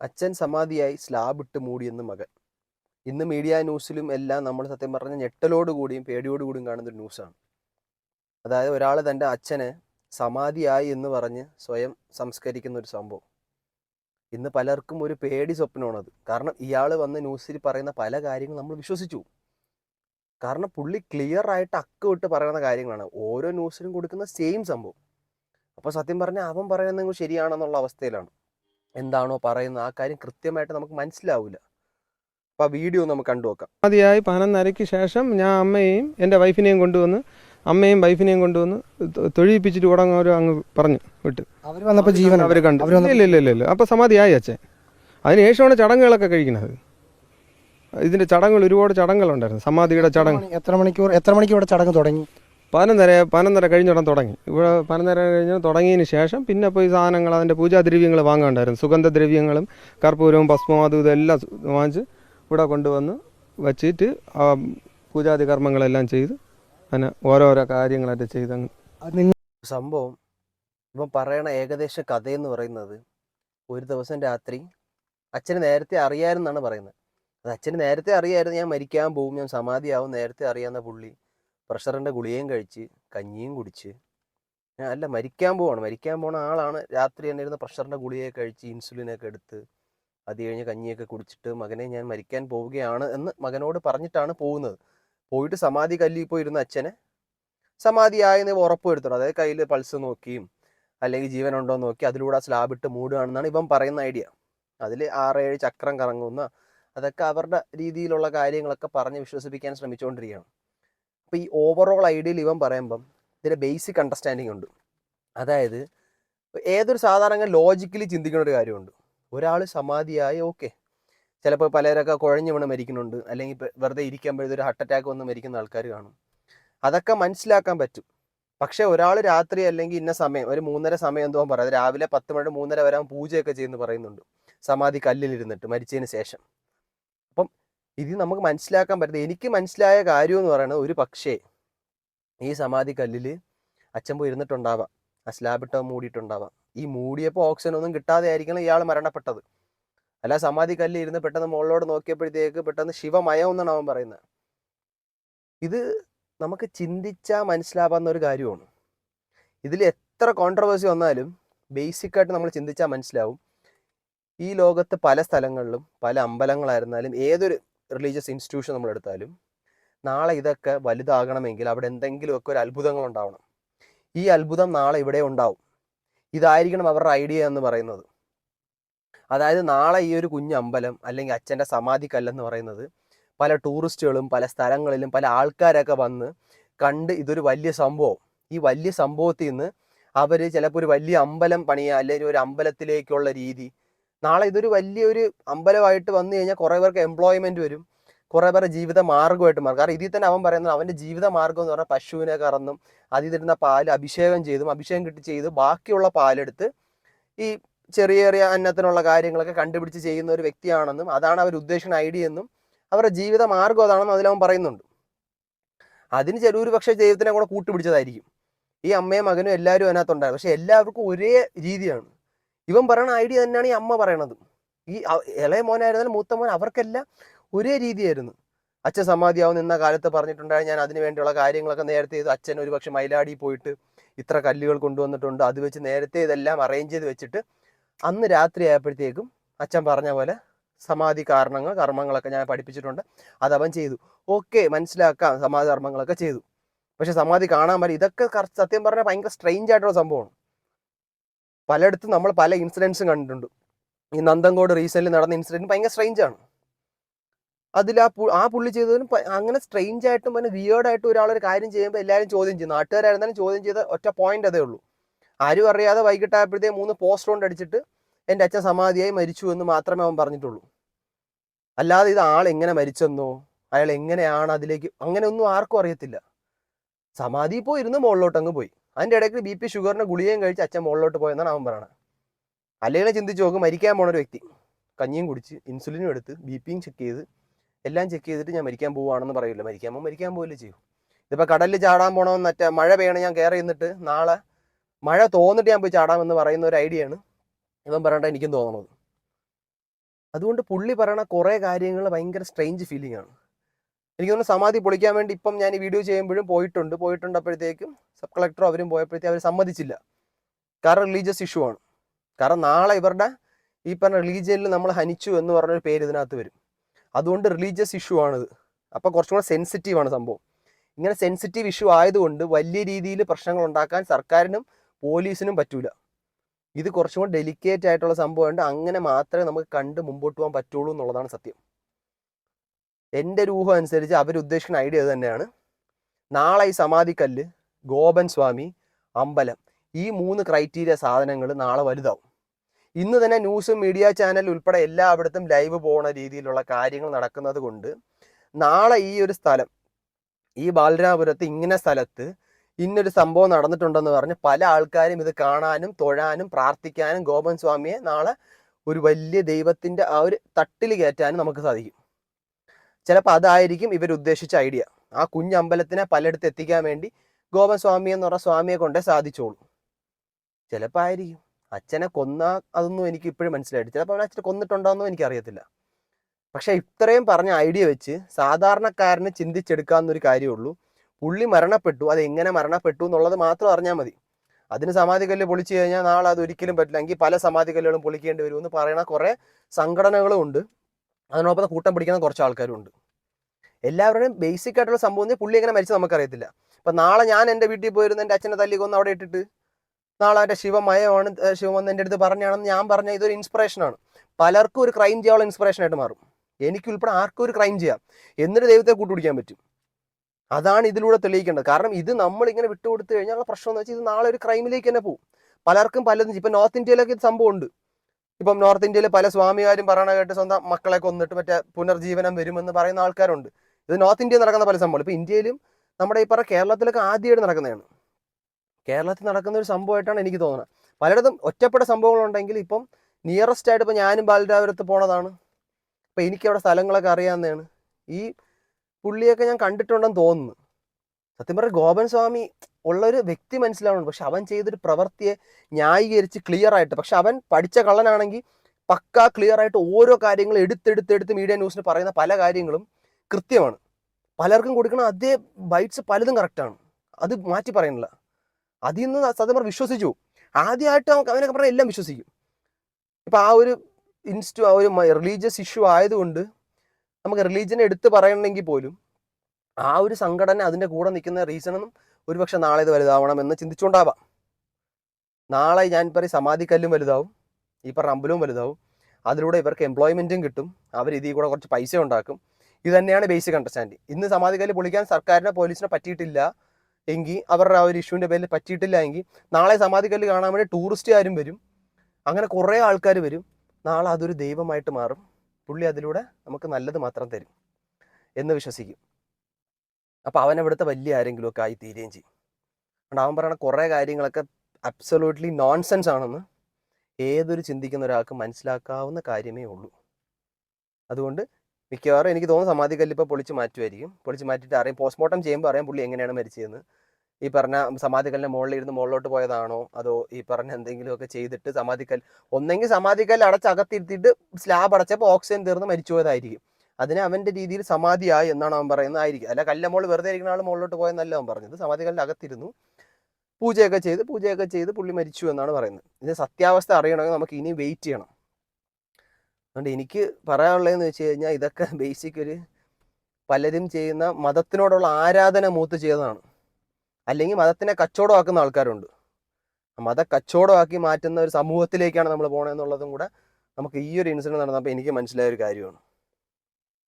അച്ഛൻ സമാധിയായി സ്ലാബ് ഇട്ട് മൂടിയെന്ന് മകൻ. ഇന്ന് മീഡിയ ന്യൂസിലും എല്ലാം നമ്മൾ സത്യം പറഞ്ഞ ഞെട്ടലോട് കൂടിയും പേടിയോട് കൂടിയും കാണുന്ന ന്യൂസാണ് അതായത് ഒരാൾ തന്റെ അച്ഛനെ സമാധിയായി എന്ന് പറഞ്ഞ് സ്വയം സംസ്കരിക്കുന്ന ഒരു സംഭവം. ഇന്ന് പലർക്കും ഒരു പേടി സ്വപ്നമാണത്. കാരണം ഇയാൾ വന്ന് ന്യൂസിൽ പറയുന്ന പല കാര്യങ്ങളും നമ്മൾ വിശ്വസിച്ചു. കാരണം പുള്ളി ക്ലിയർ ആയിട്ട് അക്ക് വിട്ട് പറയുന്ന കാര്യങ്ങളാണ്. ഓരോ ന്യൂസിലും കൊടുക്കുന്ന സെയിം സംഭവം. അപ്പോൾ സത്യം പറഞ്ഞാൽ അവൻ പറയുന്നത് ശരിയാണെന്നുള്ള അവസ്ഥയിലാണ്. എന്താണോ പറയുന്നത് ആ കാര്യം കൃത്യമായിട്ട് നമുക്ക് മനസ്സിലാവില്ല അപ്പോൾ ആ വീഡിയോ നമുക്ക് കണ്ടു നോക്കാം. ആദ്യമായി പതിനൊന്നരയ്ക്ക് ശേഷം ഞാൻ അമ്മയെയും എന്റെ വൈഫിനെയും കൊണ്ടുവന്ന് അമ്മയും വൈഫിനെയും കൊണ്ടുവന്ന് തൊഴിപ്പിച്ചിട്ട് തൊഴിയിപ്പിച്ചിട്ട് ഉടങ്ങ അവർ അങ്ങ് പറഞ്ഞു വിട്ട്. അവർ വന്നപ്പോൾ ജീവൻ അവർ കണ്ടു. ഇല്ല ഇല്ല ഇല്ല ഇല്ല. അപ്പോൾ സമാധിയായി അച്ഛൻ. അതിനുശേഷമാണ് ചടങ്ങുകളൊക്കെ കഴിക്കുന്നത്. ഇതിന്റെ ചടങ്ങുകൾ ഒരുപാട് ചടങ്ങുകളുണ്ടായിരുന്നു. സമാധിയുടെ ചടങ്ങ്. എത്ര മണിക്കൂർ എത്ര മണിക്കൂർ ഇവിടെ ചടങ്ങ് തുടങ്ങി? പതിനൊന്നര പതിനൊന്നര കഴിഞ്ഞുടൻ തുടങ്ങി. ഇവിടെ പതിനൊന്നര കഴിഞ്ഞ് തുടങ്ങിയതിന് ശേഷം പിന്നെ പോയി സാധനങ്ങൾ അതിന്റെ പൂജാദ്രവ്യങ്ങൾ വാങ്ങാണ്ടായിരുന്നു. സുഗന്ധദ്രവ്യങ്ങളും കർപ്പൂരവും ഭസ്മവും അതും ഇതെല്ലാം വാങ്ങിച്ച് ഇവിടെ കൊണ്ടുവന്ന് വച്ചിട്ട് ആ പൂജാതി കർമ്മങ്ങളെല്ലാം ചെയ്ത് അങ്ങനെ ഓരോരോ കാര്യങ്ങളായിട്ട് ചെയ്ത് സംഭവം ഇപ്പം പറയണ ഏകദേശ കഥയെന്ന് പറയുന്നത് ഒരു ദിവസം രാത്രി അച്ഛന് നേരത്തെ അറിയാമെന്നാണ് പറയുന്നത്. അത് അച്ഛന് നേരത്തെ അറിയായിരുന്നു ഞാൻ മരിക്കാൻ പോകും ഞാൻ സമാധിയാവും നേരത്തെ അറിയാവുന്ന പുള്ളി. പ്രഷറിന്റെ ഗുളികയും കഴിച്ച് കഞ്ഞിയും കുടിച്ച് അല്ല മരിക്കാൻ പോവാണ്. മരിക്കാൻ പോണ ആളാണ് രാത്രി തന്നെ ഇരുന്ന് പ്രഷറിന്റെ ഗുളികയൊക്കെ കഴിച്ച് ഇൻസുലിനൊക്കെ എടുത്ത് അത് കഴിഞ്ഞ് കഞ്ഞിയൊക്കെ കുടിച്ചിട്ട് മകനെ ഞാൻ മരിക്കാൻ പോവുകയാണ് എന്ന് മകനോട് പറഞ്ഞിട്ടാണ് പോകുന്നത്. പോയിട്ട് സമാധി കല്ലിൽ പോയിരുന്ന അച്ഛനെ സമാധിയായെന്ന് ഉറപ്പ് വരുത്തണം. അതായത് കയ്യിൽ പൾസ് നോക്കിയും അല്ലെങ്കിൽ എന്ന് നോക്കി അതിലൂടെ സ്ലാബ് ഇട്ട് മൂടുകയാണെന്നാണ് ഇവൻ പറയുന്ന ഐഡിയ. അതിൽ ആറേഴ് ചക്രം കറങ്ങുന്ന അതൊക്കെ അവരുടെ രീതിയിലുള്ള കാര്യങ്ങളൊക്കെ പറഞ്ഞ് വിശ്വസിപ്പിക്കാൻ ശ്രമിച്ചുകൊണ്ടിരിക്കുകയാണ്. അപ്പോൾ ഈ ഓവറോൾ ഐഡിയയിൽ ഇവൻ പറയുമ്പം ഇതിന്റെ ബേസിക് അണ്ടർസ്റ്റാൻഡിങ് ഉണ്ട്. അതായത് ഏതൊരു സാധാരണ ലോജിക്കലി ചിന്തിക്കുന്ന ഒരു കാര്യമുണ്ട്. ഒരാൾ സമാധിയായി ഓക്കെ ചിലപ്പോൾ പലരൊക്കെ കുഴഞ്ഞു വീണ് മരിക്കുന്നുണ്ട്. അല്ലെങ്കിൽ വെറുതെ ഇരിക്കുമ്പോൾ ഒരു ഹാർട്ട് അറ്റാക്ക് വന്ന് മരിക്കുന്ന ആൾക്കാർ കാണും. അതൊക്കെ മനസ്സിലാക്കാൻ പറ്റും. പക്ഷേ ഒരാൾ രാത്രി അല്ലെങ്കിൽ ഇന്ന സമയം ഒരു മൂന്നര സമയം എന്തോ പറയാം രാവിലെ പത്ത് മണി മൂന്നര വരെ പൂജയൊക്കെ ചെയ്യുന്നു പറയുന്നുണ്ട്. സമാധി കല്ലിലിരുന്നിട്ട് മരിച്ചതിന് ശേഷം. ഇത് നമുക്ക് മനസ്സിലാക്കാൻ പറ്റുന്നത് എനിക്ക് മനസ്സിലായ കാര്യം എന്ന് പറയുന്നത് ഒരു പക്ഷേ ഈ സമാധി കല്ലിൽ അച്ഛൻ പോയി ഇരുന്നിട്ടുണ്ടാവാം. ആ സ്ലാബിട്ട മൂടിയിട്ടുണ്ടാവാം. ഈ മൂടിയപ്പോൾ ഓക്സിജൻ ഒന്നും കിട്ടാതെ ആയിരിക്കണം ഇയാൾ മരണപ്പെട്ടത്. അല്ല സമാധി കല്ലിൽ ഇരുന്ന് പെട്ടെന്ന് മുകളിലോട് നോക്കിയപ്പോഴത്തേക്ക് പെട്ടെന്ന് ശിവമയം എന്നാണ് അവൻ പറയുന്നത്. ഇത് നമുക്ക് ചിന്തിച്ചാൽ മനസ്സിലാവാവുന്ന ഒരു കാര്യമാണ്. ഇതിൽ എത്ര കോൺട്രവേഴ്സി വന്നാലും ബേസിക്കായിട്ട് നമ്മൾ ചിന്തിച്ചാൽ മനസ്സിലാവും. ഈ ലോകത്ത് പല സ്ഥലങ്ങളിലും പല അമ്പലങ്ങളായിരുന്നാലും ഏതൊരു റിലീജിയസ് ഇൻസ്റ്റിറ്റ്യൂഷൻ നമ്മൾ എടുത്താലും നാളെ ഇതൊക്കെ വലുതാകണമെങ്കിൽ അവിടെ എന്തെങ്കിലുമൊക്കെ ഒരു അത്ഭുതങ്ങൾ ഉണ്ടാവണം. ഈ അത്ഭുതം നാളെ ഇവിടെ ഉണ്ടാവും. ഇതായിരിക്കണം അവരുടെ ഐഡിയ എന്ന് പറയുന്നത്. അതായത് നാളെ ഈ ഒരു കുഞ്ഞ് അമ്പലം അല്ലെങ്കിൽ അച്ഛന്റെ സമാധി കല്ലെന്ന് പറയുന്നത് പല ടൂറിസ്റ്റുകളും പല സ്ഥലങ്ങളിലും പല ആൾക്കാരൊക്കെ വന്ന് കണ്ട് ഇതൊരു വലിയ സംഭവം. ഈ വലിയ സംഭവത്തിൽ നിന്ന് അവർ ചിലപ്പോൾ ഒരു വലിയ അമ്പലം പണിയുക അല്ലെങ്കിൽ ഒരു അമ്പലത്തിലേക്കുള്ള രീതി നാളെ ഇതൊരു വലിയൊരു അമ്പലമായിട്ട് വന്നു കഴിഞ്ഞാൽ കുറേ പേർക്ക് എംപ്ലോയ്മെന്റ് വരും. കുറേ പേരുടെ ജീവിത മാർഗമായിട്ട് മാറും. കാരണം ഇതിൽ തന്നെ അവൻ പറയുന്നത് അവന്റെ ജീവിത മാർഗം എന്ന് പറഞ്ഞാൽ പശുവിനെ കറന്നും അതിൽ തരുന്ന പാൽ അഭിഷേകം ചെയ്തും അഭിഷേകം കിട്ടി ചെയ്ത് ബാക്കിയുള്ള പാലെടുത്ത് ഈ ചെറിയ ചെറിയ അന്നത്തിനുള്ള കാര്യങ്ങളൊക്കെ കണ്ടുപിടിച്ച് ചെയ്യുന്ന ഒരു വ്യക്തിയാണെന്നും അതാണ് അവർ ഉദ്ദേശിക്കുന്ന ഐഡിയ എന്നും അവരുടെ ജീവിത മാർഗം അതാണെന്നും അതിലവൻ പറയുന്നുണ്ട്. അതിന് ചെറിയൊരു പക്ഷേ ദൈവത്തിനെ കൂടെ കൂട്ടുപിടിച്ചതായിരിക്കും. ഈ അമ്മയും മകനും എല്ലാവരും അതിനകത്തുണ്ടായിരുന്നു. പക്ഷെ എല്ലാവർക്കും ഒരേ രീതിയാണ്. ഇവൻ പറയണ ഐഡിയ തന്നെയാണ് ഈ അമ്മ പറയണത്. ഈ ഇളയ മോനായിരുന്നാലും മൂത്ത മോൻ അവർക്കെല്ലാം ഒരേ രീതിയായിരുന്നു. അച്ഛൻ സമാധിയാവും നിന്ന കാലത്ത് പറഞ്ഞിട്ടുണ്ടായി. ഞാൻ അതിന് വേണ്ടിയുള്ള കാര്യങ്ങളൊക്കെ നേരത്തെ ചെയ്തു. അച്ഛൻ ഒരു പക്ഷെ മൈലാടി പോയിട്ട് ഇത്ര കല്ലുകൾ കൊണ്ടുവന്നിട്ടുണ്ട്. അത് വെച്ച് നേരത്തെ ഇതെല്ലാം അറേഞ്ച് ചെയ്ത് വെച്ചിട്ട് അന്ന് രാത്രി ആയപ്പോഴത്തേക്കും അച്ഛൻ പറഞ്ഞ പോലെ സമാധി കാരണങ്ങൾ കർമ്മങ്ങളൊക്കെ ഞാൻ പഠിപ്പിച്ചിട്ടുണ്ട്. അത് അവൻ ചെയ്തു. ഓക്കെ മനസ്സിലാക്കാം. സമാധി കർമ്മങ്ങളൊക്കെ ചെയ്തു. പക്ഷെ സമാധി കാണാൻ പറ്റും ഇതൊക്കെ സത്യം പറഞ്ഞാൽ ഭയങ്കര സ്ട്രെയിഞ്ച് ആയിട്ടുള്ള സംഭവമാണ്. പലയിടത്തും നമ്മൾ പല ഇൻസിഡൻസും കണ്ടിട്ടുണ്ട്. ഈ നന്ദങ്കോട് റീസെന്റ് നടന്ന ഇൻസിഡന്റ് ഭയങ്കര സ്ട്രെയിഞ്ച് ആണ്. അതിൽ ആ ആ പുള്ളി ചെയ്തതിന് അങ്ങനെ സ്ട്രെയിഞ്ച് ആയിട്ടും പിന്നെ വിയേർഡായിട്ടും ഒരാളൊരു കാര്യം ചെയ്യുമ്പോൾ എല്ലാവരും ചോദ്യം ചെയ്യും. നാട്ടുകാരായിരുന്നാലും ചോദ്യം ചെയ്ത ഒറ്റ പോയിന്റ് അതേ ഉള്ളൂ. ആരും അറിയാതെ വൈകിട്ടായപ്പോഴത്തേ മൂന്ന് പോസ്റ്റ് കൊണ്ട് അടിച്ചിട്ട് എന്റെ അച്ഛൻ സമാധിയായി മരിച്ചു എന്ന് മാത്രമേ അവൻ പറഞ്ഞിട്ടുള്ളൂ. അല്ലാതെ ഇത് ആൾ എങ്ങനെ മരിച്ചെന്നോ അയാൾ എങ്ങനെയാണ് അതിലേക്ക് അങ്ങനെ ഒന്നും ആർക്കും അറിയത്തില്ല. സമാധി പോയി ഇരുന്ന് മുകളിലോട്ടങ്ങ് പോയി. അതിന്റെ ഇടയ്ക്ക് ബി പി ഷുഗറിന് ഗുളികയും കഴിച്ച് അച്ഛൻ മുകളിലോട്ട് പോയെന്നാണ് അവൻ പറയണത്. അല്ലെങ്കിൽ ചിന്തിച്ച് നോക്കും മരിക്കാൻ പോണ ഒരു വ്യക്തി. കഞ്ഞിയും കുടിച്ച് ഇൻസുലിനും എടുത്ത് ബി പിയും ചെക്ക് ചെയ്ത് എല്ലാം ചെക്ക് ചെയ്തിട്ട് ഞാൻ മരിക്കാൻ പോവുകയാണെന്ന് പറയില്ല മരിക്കാൻ പോകുമ്പോൾ മരിക്കാൻ പോവില്ല ചെയ്യും. ഇതിപ്പോൾ കടലിൽ ചാടാൻ പോകണമെന്ന് മറ്റേ മഴ പെയ്യണം ഞാൻ കയറി നിന്നിട്ട് നാളെ മഴ തോന്നിട്ട് ഞാൻ പോയി ചാടാമെന്ന് പറയുന്ന ഒരു ഐഡിയയാണ് ഇവൻ പറയണ്ട എനിക്കും തോന്നണത്. അതുകൊണ്ട് പുള്ളി പറയണ കുറേ കാര്യങ്ങൾ ഭയങ്കര സ്ട്രെയിഞ്ച് ഫീലിംഗ് ആണ്. എനിക്ക് തോന്നുന്നു സമാധി പൊളിക്കാൻ വേണ്ടി ഇപ്പം ഞാൻ ഈ വീഡിയോ ചെയ്യുമ്പോഴും പോയിട്ടുണ്ട്. പോയിട്ടുണ്ട് പോയിട്ടുണ്ടപ്പോഴത്തേക്കും സബ് കളക്ടറും അവരും പോയപ്പോഴത്തേക്കും അവർ സമ്മതിച്ചില്ല. കാരണം റിലീജിയസ് ഇഷ്യൂ ആണ്. കാരണം നാളെ ഇവരുടെ ഈ പറഞ്ഞ റിലീജിയനിൽ നമ്മൾ ഹനിച്ചു എന്ന് പറഞ്ഞൊരു പേര് ഇതിനകത്ത് വരും. അതുകൊണ്ട് റിലീജിയസ് ഇഷ്യൂ ആണിത്. അപ്പോൾ കുറച്ചും കൂടെ സെൻസിറ്റീവ് ആണ് സംഭവം. ഇങ്ങനെ സെൻസിറ്റീവ് ഇഷ്യൂ ആയതുകൊണ്ട് വലിയ രീതിയിൽ പ്രശ്നങ്ങൾ ഉണ്ടാക്കാൻ സർക്കാരിനും പോലീസിനും പറ്റൂല. ഇത് കുറച്ചും കൂടെ ഡെലിക്കേറ്റ് ആയിട്ടുള്ള സംഭവമുണ്ട് അങ്ങനെ മാത്രമേ നമുക്ക് കണ്ട് മുമ്പോട്ട് പോകാൻ പറ്റുള്ളൂ എന്നുള്ളതാണ് സത്യം. എന്റെ ഒരു അനുസരിച്ച് അവരുദ്ദേശിക്കുന്ന ഐഡിയ തന്നെയാണ്. നാളെ ഈ സമാധിക്കല്ല് ഗോപൻ സ്വാമി അമ്പലം ഈ മൂന്ന് ക്രൈറ്റീരിയ സാധനങ്ങൾ നാളെ വലുതാവും. ഇന്ന് തന്നെ ന്യൂസും മീഡിയ ചാനൽ ഉൾപ്പെടെ എല്ലായിടത്തും ലൈവ് പോണ രീതിയിലുള്ള കാര്യങ്ങൾ നടക്കുന്നത് കൊണ്ട് നാളെ ഈ ഒരു സ്ഥലം ഈ ബാലരാപുരത്ത് ഇങ്ങനെ സ്ഥലത്ത് ഇന്നൊരു സംഭവം നടന്നിട്ടുണ്ടെന്ന് പറഞ്ഞ് പല ആൾക്കാരും ഇത് കാണാനും തൊഴാനും പ്രാർത്ഥിക്കാനും ഗോപൻ സ്വാമിയെ നാളെ ഒരു വലിയ ദൈവത്തിന്റെ ആ ഒരു തട്ടിൽ കയറ്റാനും നമുക്ക് സാധിക്കും. ചിലപ്പോൾ അതായിരിക്കും ഇവർ ഉദ്ദേശിച്ച ഐഡിയ. ആ കുഞ്ഞമ്പലത്തിനെ പലയിടത്ത് എത്തിക്കാൻ വേണ്ടി ഗോപൻ സ്വാമി എന്ന് പറഞ്ഞ സ്വാമിയെ കൊണ്ടേ സാധിച്ചോളൂ. ചിലപ്പോൾ ആയിരിക്കും. അച്ഛനെ കൊന്ന അതൊന്നും എനിക്ക് ഇപ്പോഴും മനസ്സിലായിട്ട് ചിലപ്പോൾ അവൻ അച്ഛനെ കൊന്നിട്ടുണ്ടോയെന്നും എനിക്കറിയത്തില്ല. പക്ഷെ ഇത്രയും പറഞ്ഞ ഐഡിയ വെച്ച് സാധാരണക്കാരന് ചിന്തിച്ചെടുക്കാവുന്നൊരു കാര്യമുള്ളൂ പുള്ളി മരണപ്പെട്ടു. അത് എങ്ങനെ മരണപ്പെട്ടു എന്നുള്ളത് മാത്രം അറിഞ്ഞാൽ മതി. അതിന് സമാധികല്ല് പൊളിച്ചു കഴിഞ്ഞാൽ നാളെ അത് ഒരിക്കലും പറ്റില്ല. എങ്കിൽ പല സമാധികല്ലുകളും പൊളിക്കേണ്ടി വരുമെന്ന് പറയുന്ന കുറേ സംഘടനകളും ഉണ്ട്. അതിനൊപ്പം കൂട്ടം പിടിക്കുന്ന കുറച്ച് ആൾക്കാരും ഉണ്ട് എല്ലാവരുടെയും ബേസിക് ആയിട്ടുള്ള സംഭവം പുള്ളി എങ്ങനെ മരിച്ചു നമുക്കറിയത്തില്ല. അപ്പം നാളെ ഞാൻ എന്റെ വീട്ടിൽ പോയിരുന്ന എന്റെ അച്ഛനെ തല്ലി കൊന്ന് അവിടെ ഇട്ടിട്ട് നാളെ എന്റെ ശിവമയമാണ് ശിവം വന്ന് എന്റെ അടുത്ത് പറഞ്ഞാണെന്ന് ഞാൻ പറഞ്ഞ ഇതൊരു ഇൻസ്പിറേഷനാണ് പലർക്കും ഒരു ക്രൈം ചെയ്യാനുള്ള ഇൻസ്പിറേഷൻ ആയിട്ട് മാറും. എനിക്കുൾപ്പെടെ ആർക്കും ഒരു ക്രൈം ചെയ്യാം. എന്നിട്ട് ദൈവത്തെ കൂട്ടുപിടിക്കാൻ പറ്റും. അതാണ് ഇതിലൂടെ തെളിയിക്കേണ്ടത്. കാരണം ഇത് നമ്മൾ ഇങ്ങനെ വിട്ടുകൊടുത്തു കഴിഞ്ഞാൽ പ്രശ്നം എന്ന് വെച്ചാൽ ഇത് നാളെ ഒരു ക്രൈമിലേക്ക് തന്നെ പോകും പലർക്കും പലതും ഇപ്പം നോർത്ത് ഇന്ത്യയിലൊക്കെ ഇത് സംഭവം ഉണ്ട് ഇപ്പം നോർത്ത് ഇന്ത്യയിൽ പല സ്വാമിമാരും പറയണ കേട്ട് സ്വന്തം മക്കളെ കൊന്നിട്ട് മറ്റേ പുനർജീവനം വരുമെന്ന് പറയുന്ന ആൾക്കാരുണ്ട്. ഇത് നോർത്ത് ഇന്ത്യയിൽ നടക്കുന്ന പല സംഭവം. ഇപ്പം ഇന്ത്യയിലും നമ്മുടെ ഈ പറ കേരളത്തിലൊക്കെ ആദ്യമായിട്ട് നടക്കുന്നതാണ്. കേരളത്തിൽ നടക്കുന്ന ഒരു സംഭവമായിട്ടാണ് എനിക്ക് തോന്നുന്നത് പലയിടത്തും ഒറ്റപ്പെട്ട സംഭവങ്ങളുണ്ടെങ്കിൽ ഇപ്പം നിയറസ്റ്റ് ആയിട്ട് ഇപ്പം ഞാനും ബാലരാപുരത്ത് പോണതാണ്. അപ്പം എനിക്ക് അവിടെ സ്ഥലങ്ങളൊക്കെ അറിയാവുന്നതാണ്. ഈ പുള്ളിയൊക്കെ ഞാൻ കണ്ടിട്ടുണ്ടെന്ന് തോന്നുന്നു. സത്യം പറഞ്ഞ ഗോപൻ സ്വാമി ഉള്ള ഒരു വ്യക്തി മനസ്സിലാവണം പക്ഷെ അവൻ ചെയ്തൊരു പ്രവൃത്തിയെ ന്യായീകരിച്ച് ക്ലിയർ ആയിട്ട് പക്ഷെ അവൻ പഠിച്ച കള്ളനാണെങ്കിൽ പക്ക ക്ലിയർ ആയിട്ട് ഓരോ കാര്യങ്ങളും എടുത്തെടുത്തെടുത്ത് മീഡിയ ന്യൂസിന് പറയുന്ന പല കാര്യങ്ങളും കൃത്യമാണ്. പലർക്കും കൊടുക്കുന്ന അതേ ബൈറ്റ്സ് പലതും കറക്റ്റാണ് അത് മാറ്റി പറയുന്നില്ല അതിൽ നിന്ന് സത്യം പറഞ്ഞ വിശ്വസിച്ചു. ആദ്യമായിട്ട് അവനൊക്കെ പറഞ്ഞാൽ എല്ലാം വിശ്വസിക്കും. ഇപ്പം ആ ഒരു ഇൻസ്റ്റു ആ ഒരു റിലീജിയസ് ഇഷ്യൂ ആയതുകൊണ്ട് നമുക്ക് റിലീജിയനെ എടുത്ത് പറയണമെങ്കിൽ പോലും ആ ഒരു സംഘടന അതിന്റെ കൂടെ നിൽക്കുന്ന റീസണും ഒരുപക്ഷെ നാളെ ഇത് വലുതാവണം എന്ന് ചിന്തിച്ചുകൊണ്ടാവാം. നാളെ ഞാൻ പറയും സമാധിക്കല്ലും വലുതാവും. ഈ പറഞ്ഞ അമ്പലവും വലുതാവും. അതിലൂടെ ഇവർക്ക് എംപ്ലോയ്മെന്റും കിട്ടും. അവർ ഇതിൽ കൂടെ കുറച്ച് പൈസ ഉണ്ടാക്കും. ഇത് തന്നെയാണ് ബേസിക് അണ്ടർസ്റ്റാൻഡിങ് ഇന്ന് സമാധിക്കല്ല് പൊളിക്കാൻ സർക്കാരിനെ പോലീസിനെ പറ്റിയിട്ടില്ല എങ്കിൽ അവരുടെ ആ ഒരു ഇഷ്യൂവിന്റെ പേരിൽ പറ്റിയിട്ടില്ല എങ്കിൽ നാളെ സമാധിക്കല്ല് കാണാൻ വേണ്ടി ടൂറിസ്റ്റുകാരും വരും. അങ്ങനെ കുറേ ആൾക്കാർ വരും. നാളെ അതൊരു ദൈവമായിട്ട് മാറും. പുള്ളി അതിലൂടെ നമുക്ക് നല്ലത് മാത്രം തരും എന്ന് വിശ്വസിക്കും. അപ്പോൾ അവൻ അവിടുത്തെ വലിയ ആരെങ്കിലും ഒക്കെ ആയി തീരുകയും ചെയ്യും അവൻ പറയണ കുറേ കാര്യങ്ങളൊക്കെ അബ്സൊല്യൂട്ട്ലി നോൺസെൻസ് ആണെന്ന് ഏതൊരു ചിന്തിക്കുന്ന ഒരാൾക്ക് മനസ്സിലാക്കാവുന്ന കാര്യമേ ഉള്ളൂ. അതുകൊണ്ട് മിക്കവാറും എനിക്ക് തോന്നുന്നു സമാധിക്കല്ല് ഇപ്പോൾ പൊളിച്ച് മാറ്റുമായിരിക്കും. പൊളിച്ച് മാറ്റിയിട്ട് അറിയാം പോസ്റ്റ്മോർട്ടം ചെയ്യുമ്പോൾ അറിയാം പുള്ളി എങ്ങനെയാണ് മരിച്ചതെന്ന്. ഈ പറഞ്ഞ സമാധിക്കല്ലിന്റെ മുകളിൽ ഇരുന്ന് മുകളിലോട്ട് പോയതാണോ? അതോ ഈ പറഞ്ഞ എന്തെങ്കിലുമൊക്കെ ചെയ്തിട്ട് സമാധിക്കൽ ഒന്നെങ്കിൽ സമാധിക്കല്ല് അടച്ചകത്തിരുത്തിയിട്ട് സ്ലാബ് അടച്ചപ്പോൾ ഓക്സിജൻ തീർന്ന് മരിച്ചു പോയതായിരിക്കും. അതിനെ അവന്റെ രീതിയിൽ സമാധിയായി എന്നാണ് അവൻ പറയുന്നത്. ആയിരിക്കും. അല്ല കല്ല മോൾ വെറുതെ ഇരിക്കുന്ന ആൾ മുകളിലോട്ട് പോയെന്നല്ല അവൻ പറഞ്ഞത്. സമാധികളുടെ അകത്തിരുന്നു. പൂജയൊക്കെ ചെയ്ത് പൂജയൊക്കെ ചെയ്ത് പുള്ളി മരിച്ചു എന്നാണ് പറയുന്നത്. ഇതിന്റെ സത്യാവസ്ഥ അറിയണമെങ്കിൽ നമുക്ക് ഇനി വെയിറ്റ് ചെയ്യണം. അതുകൊണ്ട് എനിക്ക് പറയാനുള്ളതെന്ന് വെച്ച് കഴിഞ്ഞാൽ ഇതൊക്കെ ബേസിക് ഒരു പലരും ചെയ്യുന്ന മതത്തിനോടുള്ള ആരാധന മൂത്ത് ചെയ്തതാണ്. അല്ലെങ്കിൽ മതത്തിനെ കച്ചവടമാക്കുന്ന ആൾക്കാരുണ്ട്. മത കച്ചവടമാക്കി മാറ്റുന്ന ഒരു സമൂഹത്തിലേക്കാണ് നമ്മൾ പോകണമെന്നുള്ളതും കൂടെ നമുക്ക് ഈ ഒരു ഇൻസിഡന്റ് നടന്നപ്പോൾ എനിക്ക് മനസ്സിലായ ഒരു കാര്യമാണ്.